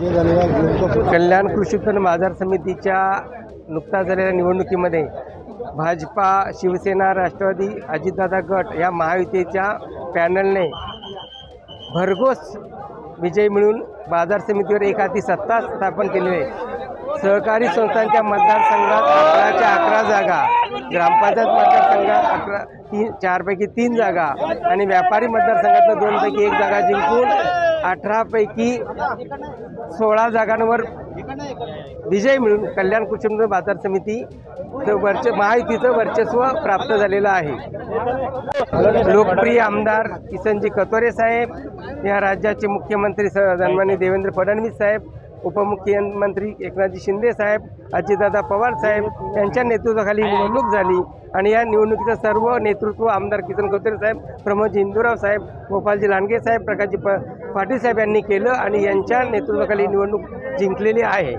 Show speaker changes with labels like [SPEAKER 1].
[SPEAKER 1] कल्याण कृषी उत्पन्न बाजार समितीच्या नुकताच झालेल्या निवडणुकीमध्ये भाजपा शिवसेना राष्ट्रवादी अजितदादा गट या महायुतीच्या पॅनलने भरघोस विजय मिळून बाजार समितीवर एक हाती सत्ता स्थापन केली आहे. सहकारी संस्थांच्या मतदारसंघात अकराच्या अकरा जागा ग्रामपंचायत मतदारसंघात अकरा तीन चारपैकी तीन जागा आणि व्यापारी मतदारसंघातनं दोनपैकी एक जागा जिंकून अठरापैकी सोळा जागांवर विजय मिळून कल्याण कुटुंब बाजार समिती वर्च महायुतीचं वर्चस्व प्राप्त झालेलं आहे. लोकप्रिय आमदार किसनजी कतोरे साहेब या राज्याचे मुख्यमंत्री स देवेंद्र फडणवीस साहेब उपमुख्यमंत्री एकनाथजी शिंदे साहेब अजितदादा पवार साहेब यांच्या नेतृत्वाखाली निवडणूक झाली. आणि या निवडणुकीचं सर्व नेतृत्व आमदार किसन कतोरे साहेब प्रमोद हिंदूराव साहेब गोपालजी लांडगे साहेब प्रकाशजी प पाटील साहेब यांनी केलं आणि यांच्या नेतृत्वाखाली निवडणूक जिंकलेली आहे.